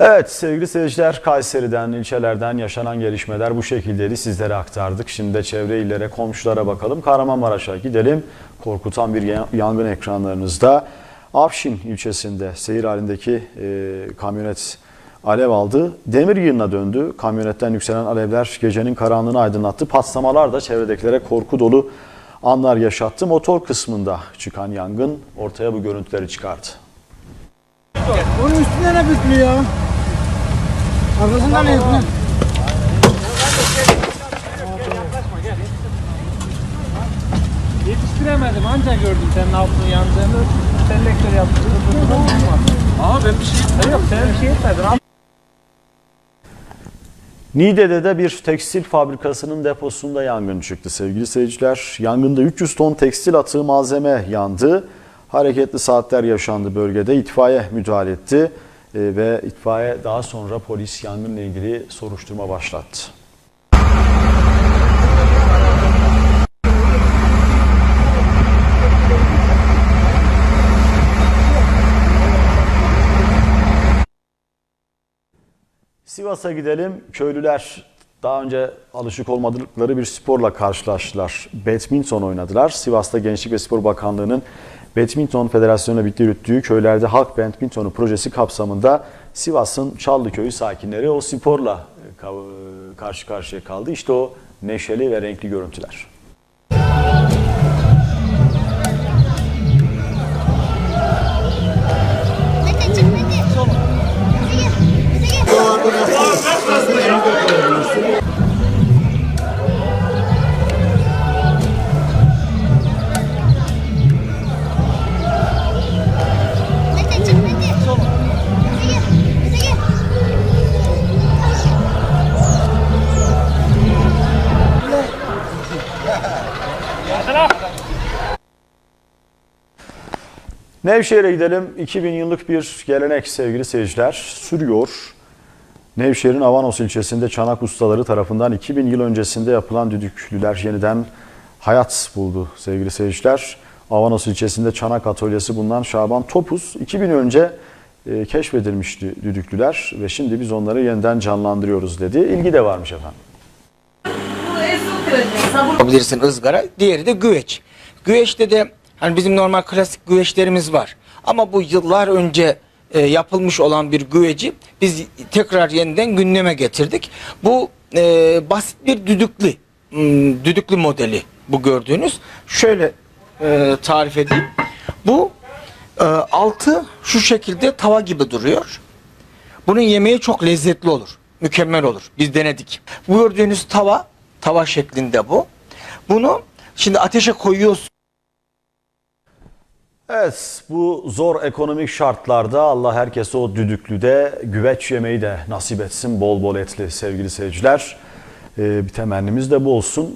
Evet sevgili seyirciler Kayseri'den, ilçelerden yaşanan gelişmeler bu şekildeydi. Sizlere aktardık. Şimdi de çevre illere, komşulara bakalım. Kahramanmaraş'a gidelim. Korkutan bir ya- yangın ekranlarınızda. Afşin ilçesinde seyir halindeki e, kamyonet alev aldı. Demir yığınına döndü. Kamyonetten yükselen alevler gecenin karanlığını aydınlattı. Patlamalar da çevredekilere korku dolu anlar yaşattı. Motor kısmında çıkan yangın ortaya bu görüntüleri çıkardı. Onun üstüne ne ya? Arkasından ne yapıyor? Yetiştiremedim anca gördüm senin altının yandığını. Selektör yaptın. Ama ben bir şey Yok sen bir şey etmedin. Niğde'de de bir tekstil fabrikasının deposunda yangın çıktı sevgili seyirciler. Yangında 300 ton tekstil atığı malzeme yandı. Hareketli saatler yaşandı bölgede. İtfaiye müdahale etti ve itfaiye daha sonra polis yangınla ilgili soruşturma başlattı. Sivas'a gidelim. Köylüler daha önce alışık olmadıkları bir sporla karşılaştılar. Badminton oynadılar. Sivas'ta Gençlik ve Spor Bakanlığı'nın Badminton Federasyonu'na birlikte yürüttüğü köylerde halk badmintonu projesi kapsamında Sivas'ın Çallıköy'ü sakinleri o sporla e, kav- karşı karşıya kaldı. İşte o neşeli ve renkli görüntüler. Hadi çık Nevşehir'e gidelim. 2000 yıllık bir gelenek sevgili seyirciler sürüyor. Nevşehir'in Avanos ilçesinde çanak ustaları tarafından 2000 yıl öncesinde yapılan düdüklüler yeniden hayat buldu sevgili seyirciler. Avanos ilçesinde çanak atölyesi bulunan Şaban Topuz 2000 önce e, keşfedilmişti düdüklüler ve şimdi biz onları yeniden canlandırıyoruz dedi. İlgi de varmış efendim. Yapabilirsin ızgara. Diğeri de güveç. Güveçte de hani bizim normal klasik güveçlerimiz var. Ama bu yıllar önce e, yapılmış olan bir güveci biz tekrar yeniden gündeme getirdik. Bu e, basit bir düdüklü düdüklü modeli bu gördüğünüz. Şöyle e, tarif edeyim. Bu e, altı şu şekilde tava gibi duruyor. Bunun yemeği çok lezzetli olur. Mükemmel olur. Biz denedik. Bu gördüğünüz tava, tava şeklinde bu. Bunu şimdi ateşe koyuyorsun. Evet bu zor ekonomik şartlarda Allah herkese o düdüklüde güveç yemeği de nasip etsin bol bol etli sevgili seyirciler. Ee, bir temennimiz de bu olsun.